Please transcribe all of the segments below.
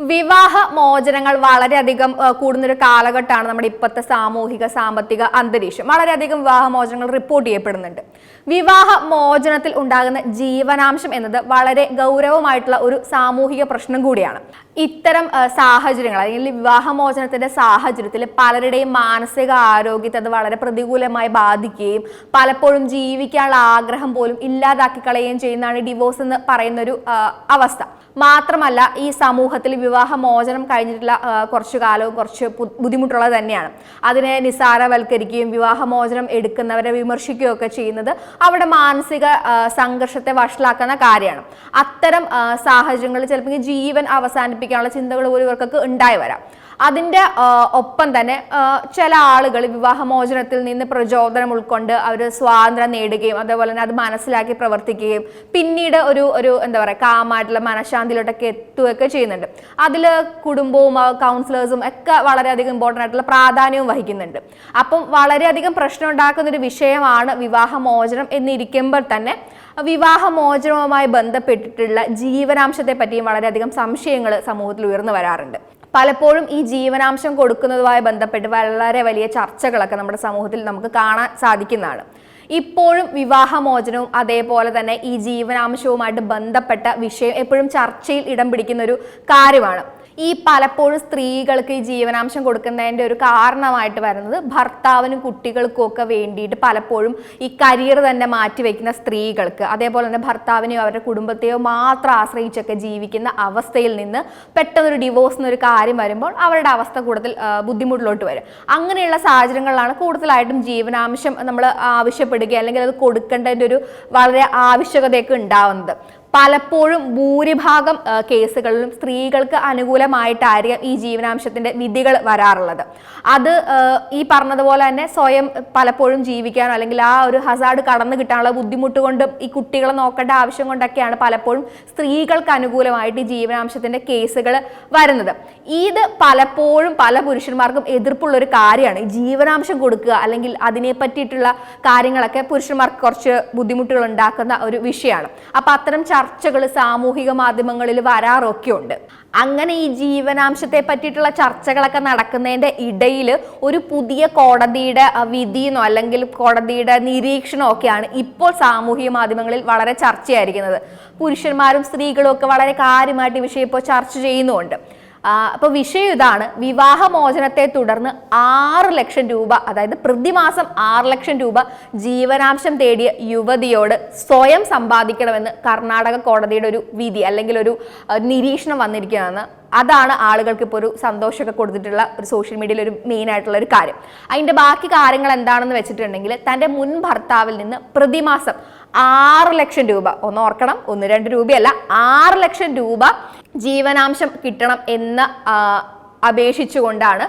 വിവാഹ മോചനങ്ങൾ വളരെയധികം കൂടുന്നൊരു കാലഘട്ടമാണ് നമ്മുടെ ഇപ്പോഴത്തെ സാമൂഹിക സാമ്പത്തിക അന്തരീക്ഷം. വളരെയധികം വിവാഹ മോചനങ്ങൾ റിപ്പോർട്ട് ചെയ്യപ്പെടുന്നുണ്ട്. വിവാഹ മോചനത്തിൽ ഉണ്ടാകുന്ന ജീവനാംശം എന്നത് വളരെ ഗൗരവമായിട്ടുള്ള ഒരു സാമൂഹിക പ്രശ്നം കൂടിയാണ്. ഇത്തരം സാഹചര്യങ്ങൾ അല്ലെങ്കിൽ വിവാഹമോചനത്തിന്റെ സാഹചര്യത്തിൽ പലരുടെയും മാനസിക ആരോഗ്യത്തെ അത് വളരെ പ്രതികൂലമായി ബാധിക്കുകയും പലപ്പോഴും ജീവിക്കാനുള്ള ആഗ്രഹം പോലും ഇല്ലാതാക്കി കളയുകയും ചെയ്യുന്നതാണ് ഡിവോഴ്സ് എന്ന് പറയുന്ന ഒരു അവസ്ഥ. മാത്രമല്ല ഈ സമൂഹത്തിൽ വിവാഹമോചനം കഴിഞ്ഞിട്ടുള്ള കുറച്ചു കാലവും കുറച്ച് ബുദ്ധിമുട്ടുള്ളത് തന്നെയാണ്. അതിനെ നിസാരവൽക്കരിക്കുകയും വിവാഹമോചനം എടുക്കുന്നവരെ വിമർശിക്കുകയും ഒക്കെ ചെയ്യുന്നത് അവിടെ മാനസിക സംഘർഷത്തെ വഷളാക്കുന്ന കാര്യമാണ്. അത്തരം സാഹചര്യങ്ങളിൽ ചിലപ്പോൾ ജീവൻ അവസാനിപ്പിക്കാനുള്ള ചിന്തകൾ പോലും ഇവർക്കൊക്കെ ഉണ്ടായി വരാം. അതിന്റെ ഒപ്പം തന്നെ ചില ആളുകൾ വിവാഹമോചനത്തിൽ നിന്ന് പ്രചോദനം ഉൾക്കൊണ്ട് അവർ സ്വാതന്ത്ര്യം നേടുകയും അതേപോലെ തന്നെ അത് മനസ്സിലാക്കി പ്രവർത്തിക്കുകയും പിന്നീട് ഒരു ഒരു എന്താ പറയുക കാമായിട്ടുള്ള മനഃശാന്തിയിലോട്ടൊക്കെ എത്തുകയൊക്കെ ചെയ്യുന്നുണ്ട്. അതിൽ കുടുംബവും കൗൺസിലേഴ്സും ഒക്കെ വളരെയധികം ഇമ്പോർട്ടന്റ് ആയിട്ടുള്ള പ്രാധാന്യവും വഹിക്കുന്നുണ്ട്. അപ്പം വളരെയധികം പ്രശ്നം ഉണ്ടാക്കുന്ന ഒരു വിഷയമാണ് വിവാഹമോചനം എന്നിരിക്കുമ്പോൾ തന്നെ വിവാഹമോചനവുമായി ബന്ധപ്പെട്ടിട്ടുള്ള ജീവനാംശത്തെ പറ്റിയും വളരെയധികം സംശയങ്ങൾ സമൂഹത്തിൽ ഉയർന്നു വരാറുണ്ട്. പലപ്പോഴും ഈ ജീവനാംശം കൊടുക്കുന്നതുമായി ബന്ധപ്പെട്ട് വളരെ വലിയ ചർച്ചകളൊക്കെ നമ്മുടെ സമൂഹത്തിൽ നമുക്ക് കാണാൻ സാധിക്കുന്നതാണ്. ഇപ്പോഴും വിവാഹമോചനവും അതേപോലെ തന്നെ ഈ ജീവനാംശവുമായിട്ട് ബന്ധപ്പെട്ട വിഷയം എപ്പോഴും ചർച്ചയിൽ ഇടം പിടിക്കുന്ന ഒരു കാര്യമാണ്. ഈ പലപ്പോഴും സ്ത്രീകൾക്ക് ഈ ജീവനാംശം കൊടുക്കുന്നതിന്റെ ഒരു കാരണമായിട്ട് വരുന്നത് ഭർത്താവിനും കുട്ടികൾക്കും ഒക്കെ വേണ്ടിയിട്ട് പലപ്പോഴും ഈ കരിയർ തന്നെ മാറ്റിവെക്കുന്ന സ്ത്രീകൾക്ക്. അതേപോലെ തന്നെ ഭർത്താവിനെയോ അവരുടെ കുടുംബത്തെയോ മാത്രം ആശ്രയിച്ചൊക്കെ ജീവിക്കുന്ന അവസ്ഥയിൽ നിന്ന് പെട്ടെന്നൊരു ഡിവോഴ്സ് എന്നൊരു കാര്യം വരുമ്പോൾ അവരുടെ അവസ്ഥ കൂടുതൽ ബുദ്ധിമുട്ടിലോട്ട് വരും. അങ്ങനെയുള്ള സാഹചര്യങ്ങളിലാണ് കൂടുതലായിട്ടും ജീവനാംശം നമ്മൾ ആവശ്യപ്പെടുക അല്ലെങ്കിൽ അത് കൊടുക്കേണ്ടതിന്റെ ഒരു വളരെ ആവശ്യകതയൊക്കെ ഉണ്ടാവുന്നത്. പലപ്പോഴും ഭൂരിഭാഗം കേസുകളിലും സ്ത്രീകൾക്ക് അനുകൂലമായിട്ടായിരിക്കും ഈ ജീവനാംശത്തിന്റെ വിധികൾ വരാറുള്ളത്. അത് ഈ പറഞ്ഞതുപോലെ തന്നെ സ്വയം പലപ്പോഴും ജീവിക്കാനോ അല്ലെങ്കിൽ ആ ഒരു ഹസാർഡ് കടന്നു കിട്ടാനുള്ള ബുദ്ധിമുട്ട് കൊണ്ടും ഈ കുട്ടികളെ നോക്കേണ്ട ആവശ്യം കൊണ്ടൊക്കെയാണ് പലപ്പോഴും സ്ത്രീകൾക്ക് അനുകൂലമായിട്ട് ഈ ജീവനാംശത്തിന്റെ കേസുകൾ വരുന്നത്. ഇത് പലപ്പോഴും പല പുരുഷന്മാർക്കും എതിർപ്പുള്ള ഒരു കാര്യമാണ് ജീവനാംശം കൊടുക്കുക അല്ലെങ്കിൽ അതിനെ പറ്റിയിട്ടുള്ള കാര്യങ്ങളൊക്കെ പുരുഷന്മാർക്ക് കുറച്ച് ബുദ്ധിമുട്ടുകൾ ഉണ്ടാക്കുന്ന ഒരു വിഷയമാണ്. അപ്പൊ അത്തരം ചർച്ചകൾ സാമൂഹിക മാധ്യമങ്ങളിൽ വരാറൊക്കെ ഉണ്ട് അങ്ങനെ ഈ ജീവനാംശത്തെ പറ്റിയിട്ടുള്ള ചർച്ചകളൊക്കെ നടക്കുന്നതിന്റെ ഇടയിൽ ഒരു പുതിയ കോടതിയുടെ വിധി വിധിയെന്നോ അല്ലെങ്കിൽ കോടതിയുടെ നിരീക്ഷണമോ ഒക്കെയാണ് ഇപ്പോൾ സാമൂഹിക മാധ്യമങ്ങളിൽ വളരെ ചർച്ചയായിരിക്കുന്നത്. പുരുഷന്മാരും സ്ത്രീകളും ഒക്കെ വളരെ കാര്യമായിട്ട് ഈ വിഷയം ഇപ്പോൾ ചർച്ച ചെയ്യുന്നുമുണ്ട്. അപ്പോൾ വിഷയം ഇതാണ്. വിവാഹമോചനത്തെ തുടർന്ന് ആറ് ലക്ഷം രൂപ അതായത് പ്രതിമാസം ആറ് ലക്ഷം രൂപ ജീവനാംശം തേടിയ യുവതിയോട് സ്വയം സമ്പാദിക്കണമെന്ന് കർണാടക കോടതിയുടെ ഒരു വിധി അല്ലെങ്കിൽ ഒരു നിരീക്ഷണം വന്നിരിക്കുകയാണ്. അതാണ് ആളുകൾക്ക് ഇപ്പോൾ ഒരു സന്തോഷമൊക്കെ കൊടുത്തിട്ടുള്ള ഒരു സോഷ്യൽ മീഡിയയിൽ ഒരു മെയിൻ ആയിട്ടുള്ള ഒരു കാര്യം. അതിന്റെ ബാക്കി കാര്യങ്ങൾ എന്താണെന്ന് വെച്ചിട്ടുണ്ടെങ്കിൽ തന്റെ മുൻ ഭർത്താവിൽ നിന്ന് പ്രതിമാസം ആറ് ലക്ഷം രൂപ. ഒന്ന് ഓർക്കണം ഒന്ന് രണ്ട് രൂപയല്ല ആറ് ലക്ഷം രൂപ ജീവനാംശം കിട്ടണം എന്ന് അപേക്ഷിച്ചുകൊണ്ടാണ്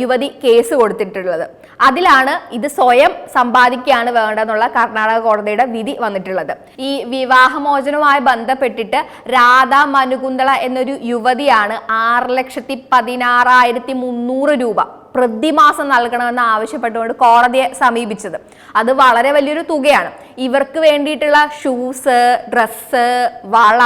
യുവതി കേസ് കൊടുത്തിട്ടുള്ളത്. അതിലാണ് ഇത് സ്വയം സമ്പാദിക്കുകയാണ് വേണ്ടതെന്നുള്ള കർണാടക കോടതിയുടെ വിധി വന്നിട്ടുള്ളത്. ഈ വിവാഹമോചനവുമായി ബന്ധപ്പെട്ടിട്ട് രാധ മനുകുന്തള എന്നൊരു യുവതിയാണ് ആറ് ലക്ഷത്തി പതിനാറായിരത്തി മുന്നൂറ് രൂപ പ്രതിമാസം നൽകണമെന്ന് ആവശ്യപ്പെട്ടുകൊണ്ട് കോടതിയെ സമീപിച്ചത്. അത് വളരെ വലിയൊരു തുകയാണ്. ഇവർക്ക് വേണ്ടിയിട്ടുള്ള ഷൂസ് ഡ്രസ്സ് വള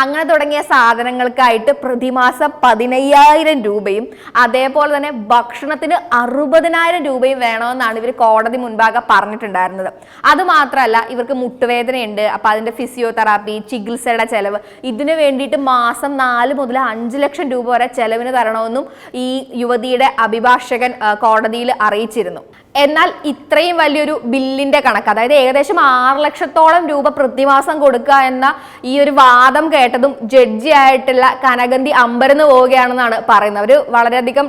അങ്ങനെ തുടങ്ങിയ സാധനങ്ങൾക്കായിട്ട് പ്രതിമാസം പതിനയ്യായിരം രൂപയും അതേപോലെ തന്നെ ഭക്ഷണത്തിന് അറുപതിനായിരം രൂപയും വേണമെന്നാണ് ഇവർ കോടതി മുൻപാകെ പറഞ്ഞിട്ടുണ്ടായിരുന്നത്. അതുമാത്രമല്ല ഇവർക്ക് മുട്ടുവേദനയുണ്ട് അപ്പൊ അതിന്റെ ഫിസിയോതെറാപ്പി ചികിത്സയുടെ ചെലവ് ഇതിനു വേണ്ടിയിട്ട് മാസം നാല് മുതൽ അഞ്ച് ലക്ഷം രൂപ വരെ ചെലവിന് തരണമെന്നും ഈ യുവതിയുടെ അഭിഭാഷകൻ കോടതിയിൽ അറിയിച്ചിരുന്നു. എന്നാൽ ഇത്രയും വലിയൊരു ബില്ലിന്റെ കണക്ക് അതായത് ഏകദേശം ആറ് ലക്ഷത്തോളം രൂപ പ്രതിമാസം കൊടുക്കുക എന്ന ഈ ഒരു വാദം കേട്ടതും ജഡ്ജി ആയിട്ടുള്ള കനകന്തി അമ്പരന്ന് പോവുകയാണെന്നാണ് പറയുന്നത്. അവർ വളരെയധികം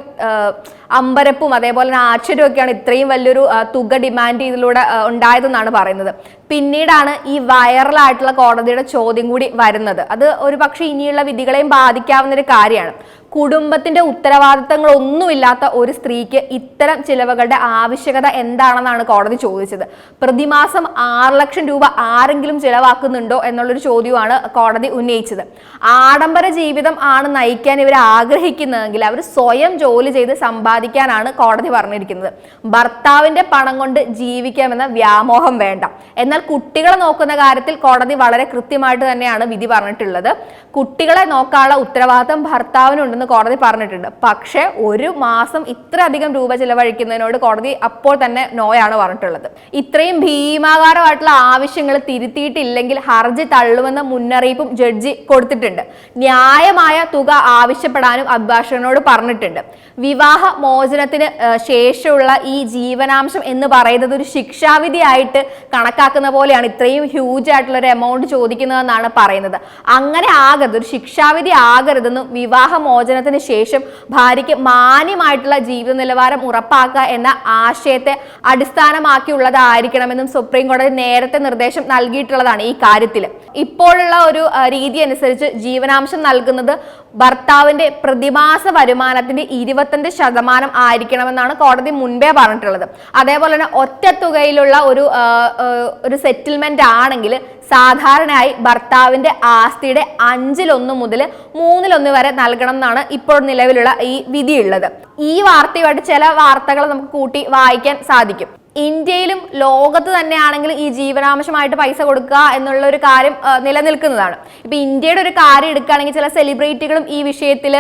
അമ്പരപ്പും അതേപോലെ തന്നെ ആശ്ചര്യമൊക്കെയാണ് ഇത്രയും വലിയൊരു തുക ഡിമാൻഡ് ഇതിലൂടെ ഉണ്ടായതെന്നാണ് പറയുന്നത്. പിന്നീടാണ് ഈ വൈറലായിട്ടുള്ള കോടതിയുടെ ചോദ്യം കൂടി വരുന്നത്. അത് ഒരു പക്ഷേ ഇനിയുള്ള വിധികളെയും ബാധിക്കാവുന്ന ഒരു കാര്യമാണ്. കുടുംബത്തിന്റെ ഉത്തരവാദിത്തങ്ങളൊന്നുമില്ലാത്ത ഒരു സ്ത്രീക്ക് ഇത്തരം ചിലവുകളുടെ ആവശ്യകത എന്താണെന്നാണ് കോടതി ചോദിച്ചത്. പ്രതിമാസം ആറ് ലക്ഷം രൂപ ആരെങ്കിലും ചിലവാക്കുന്നുണ്ടോ എന്നുള്ളൊരു ചോദ്യമാണ് കോടതി ഉന്നയിച്ചത്. ആഡംബര ജീവിതം ആണ് നയിക്കാൻ ഇവർ ആഗ്രഹിക്കുന്നതെങ്കിൽ അവർ സ്വയം ജോലി ചെയ്ത് സമ്പാദിക്കാനാണ് കോടതി പറഞ്ഞിരിക്കുന്നത്. ഭർത്താവിന്റെ പണം കൊണ്ട് ജീവിക്കാമെന്ന വ്യാമോഹം വേണ്ട. എന്നാൽ കുട്ടികളെ നോക്കുന്ന കാര്യത്തിൽ കോടതി വളരെ കൃത്യമായിട്ട് തന്നെയാണ് വിധി പറഞ്ഞിട്ടുള്ളത്. കുട്ടികളെ നോക്കാനുള്ള ഉത്തരവാദിത്തം ഭർത്താവിനുണ്ടെന്ന് കോടതി പറഞ്ഞിട്ടുണ്ട്. പക്ഷേ ഒരു മാസം ഇത്രയധികം രൂപ ചിലവഴിക്കുന്നതിനോട് കോടതി അപ്പോൾ തന്നെ നോയാണ് പറഞ്ഞിട്ടുള്ളത്. ഇത്രയും ഭീമാകാരമായിട്ടുള്ള ആവശ്യങ്ങൾ തിരുത്തിയിട്ടില്ലെങ്കിൽ ഹർജി തള്ളുമെന്ന മുന്നറിയിപ്പും ജഡ്ജി കൊടുത്തിട്ടുണ്ട്. ന്യായമായ തുക ആവശ്യപ്പെടാനും അഭിഭാഷകനോട് പറഞ്ഞിട്ടുണ്ട്. വിവാഹ മോചനത്തിന് ശേഷമുള്ള ഈ ജീവനാംശം എന്ന് പറയുന്നത് ഒരു ശിക്ഷാവിധിയായിട്ട് കണക്കാക്കുന്ന പോലെയാണ് ഇത്രയും ഹ്യൂജ് ആയിട്ടുള്ള ഒരു എമൗണ്ട് ചോദിക്കുന്നതെന്നാണ് പറയുന്നത്. അങ്ങനെ ആകരുത് ഒരു ശിക്ഷാവിധി ആകരുതെന്നും വിവാഹ മോചനത്തിന് ശേഷം ഭാര്യയ്ക്ക് മാന്യമായിട്ടുള്ള ജീവിത നിലവാരം ഉറപ്പാക്കുക എന്ന ആശയത്തെ അടിസ്ഥാനമാക്കിയുള്ളതായിരിക്കണമെന്നും സുപ്രീം കോടതി നേരത്തെ നിർദ്ദേശം നൽകിയിട്ടുള്ളതാണ് ഈ കാര്യത്തിൽ ഇപ്പോഴുള്ള ഒരു രീതി അനുസരിച്ച് ജീവനാംശം നൽകുന്നത് ഭർത്താവിന്റെ പ്രതിമാസ വരുമാനത്തിന്റെ ഇരുപത്തഞ്ച് ശതമാനം ആയിരിക്കണമെന്നാണ് കോടതി മുൻപേ പറഞ്ഞിട്ടുള്ളത്. അതേപോലെ തന്നെ ഒറ്റ തുകയിലുള്ള ഒരു ഒരു സെറ്റിൽമെന്റ് ആണെങ്കിൽ സാധാരണയായി ഭർത്താവിന്റെ ആസ്തിയുടെ അഞ്ചിലൊന്ന് മുതൽ മൂന്നിലൊന്ന് വരെ നൽകണം എന്നാണ് ഇപ്പോൾ നിലവിലുള്ള ഈ വിധിയുള്ളത്. ഈ വാർത്തയുമായിട്ട് ചില വാർത്തകൾ നമുക്ക് കൂട്ടി വായിക്കാൻ സാധിക്കും. ഇന്ത്യയിലും ലോകത്ത് തന്നെയാണെങ്കിൽ ഈ ജീവനാംശമായിട്ട് പൈസ കൊടുക്കുക എന്നുള്ള ഒരു കാര്യം നിലനിൽക്കുന്നതാണ്. ഇപ്പൊ ഇന്ത്യയുടെ ഒരു കാര്യം എടുക്കുകയാണെങ്കിൽ ചില സെലിബ്രിറ്റികളും ഈ വിഷയത്തിൽ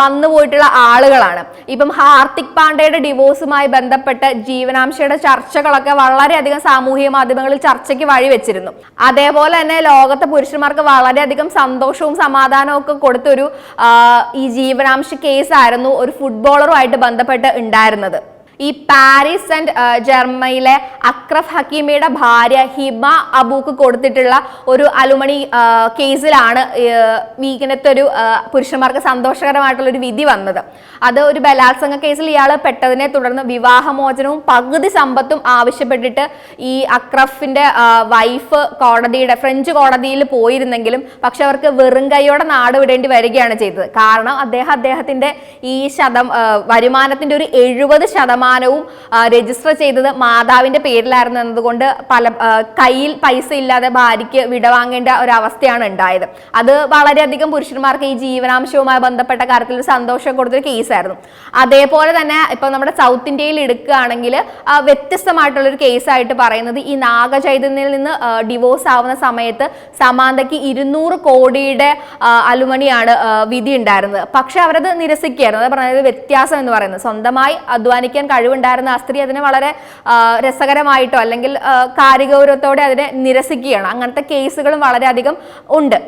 വന്നു പോയിട്ടുള്ള ആളുകളാണ്. ഇപ്പം ഹാർദിക് പാണ്ഡെയുടെ ഡിവോഴ്സുമായി ബന്ധപ്പെട്ട് ജീവനാംശയുടെ ചർച്ചകളൊക്കെ വളരെയധികം സാമൂഹിക മാധ്യമങ്ങളിൽ ചർച്ചയ്ക്ക് വഴിവെച്ചിരുന്നു അതേപോലെ തന്നെ ലോകത്തെ പുരുഷന്മാർക്ക് വളരെയധികം സന്തോഷവും സമാധാനവും ഒക്കെ കൊടുത്തൊരു ഈ ജീവനാംശ കേസായിരുന്നു ഒരു ഫുട്ബോളറുമായിട്ട് ബന്ധപ്പെട്ട് ഉണ്ടായിരുന്നത്. ഈ പാരീസ് ആൻഡ് ജർമ്മനിയിലെ അക്രഫ് ഹക്കീമയുടെ ഭാര്യ ഹിമ അബൂക്ക് കൊടുത്തിട്ടുള്ള ഒരു അലുമണി കേസിലാണ് ഈ ഒരു പുരുഷന്മാർക്ക് സന്തോഷകരമായിട്ടുള്ള ഒരു വിധി വന്നത്. അത് ഒരു ബലാത്സംഗ കേസിൽ ഇയാൾ പെട്ടതിനെ തുടർന്ന് വിവാഹമോചനവും പകുതി സമ്പത്തും ആവശ്യപ്പെട്ടിട്ട് ഈ അക്രഫിന്റെ വൈഫ് കോടതിയുടെ ഫ്രഞ്ച് കോടതിയിൽ പോയിരുന്നെങ്കിലും പക്ഷെ അവർക്ക് വെറും കൈയോടെ നാട് വിടേണ്ടി വരികയാണ് ചെയ്തത്. കാരണം അദ്ദേഹം അദ്ദേഹത്തിന്റെ ഈ ശതം വരുമാനത്തിന്റെ ഒരു എഴുപത് ശതമാനവും രജിസ്റ്റർ ചെയ്തത് മാതാവിന്റെ പേരിലായിരുന്നു എന്നതുകൊണ്ട് പല കയ്യിൽ പൈസ ഇല്ലാതെ ഭാര്യയ്ക്ക് വിടവാങ്ങേണ്ട ഒരു അവസ്ഥയാണ് ഉണ്ടായത്. അത് വളരെയധികം പുരുഷന്മാർക്ക് ഈ ജീവനാംശവുമായി ബന്ധപ്പെട്ട കാര്യത്തിൽ സന്തോഷം കൊടുത്തൊരു കേസായിരുന്നു. അതേപോലെ തന്നെ ഇപ്പൊ നമ്മുടെ സൗത്ത് ഇന്ത്യയിൽ എടുക്കുകയാണെങ്കിൽ വ്യത്യസ്തമായിട്ടുള്ള ഒരു കേസായിട്ട് പറയുന്നത് ഈ നാഗചൈതന്യയിൽ നിന്ന് ഡിവോഴ്സ് ആവുന്ന സമയത്ത് സമാന്തയ്ക്ക് ഇരുന്നൂറ് കോടിയുടെ അലുമണിയാണ് വിധി ഉണ്ടായിരുന്നത്. പക്ഷെ അവരത് നിരസിക്കുകയായിരുന്നു. അത് പറഞ്ഞത് വ്യത്യാസം എന്ന് പറയുന്നത്. സ്വന്തമായി അധ്വാനിക്കാൻ കഴിവുണ്ടായിരുന്ന ആ സ്ത്രീ അതിനെ വളരെ രസകരമായിട്ടോ അല്ലെങ്കിൽ കാര്യഗൗരവത്തോടെ അതിനെ നിരസിക്കുകയാണ്. അങ്ങനത്തെ കേസുകളും വളരെയധികം ഉണ്ട്.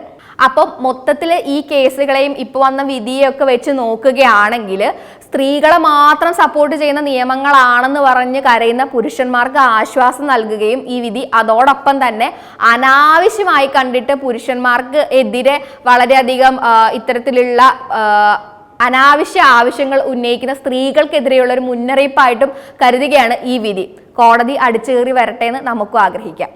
അപ്പം മൊത്തത്തിൽ ഈ കേസുകളെയും ഇപ്പോൾ വന്ന വിധിയൊക്കെ വെച്ച് നോക്കുകയാണെങ്കിൽ സ്ത്രീകളെ മാത്രം സപ്പോർട്ട് ചെയ്യുന്ന നിയമങ്ങളാണെന്ന് പറഞ്ഞ് കരയുന്ന പുരുഷന്മാർക്ക് ആശ്വാസം നൽകുകയും ഈ വിധി അതോടൊപ്പം തന്നെ അനാവശ്യമായി കണ്ടിട്ട് പുരുഷന്മാർക്ക് എതിരെ വളരെയധികം ഇത്തരത്തിലുള്ള അനാവശ്യ ആവശ്യങ്ങൾ ഉന്നയിക്കുന്ന സ്ത്രീകൾക്കെതിരെയുള്ള ഒരു മുന്നറിയിപ്പായിട്ടും കരുതുകയാണ് ഈ വിധി. കോടതി അടിച്ചേറി വരട്ടെ എന്ന് നമുക്കും ആഗ്രഹിക്കാം.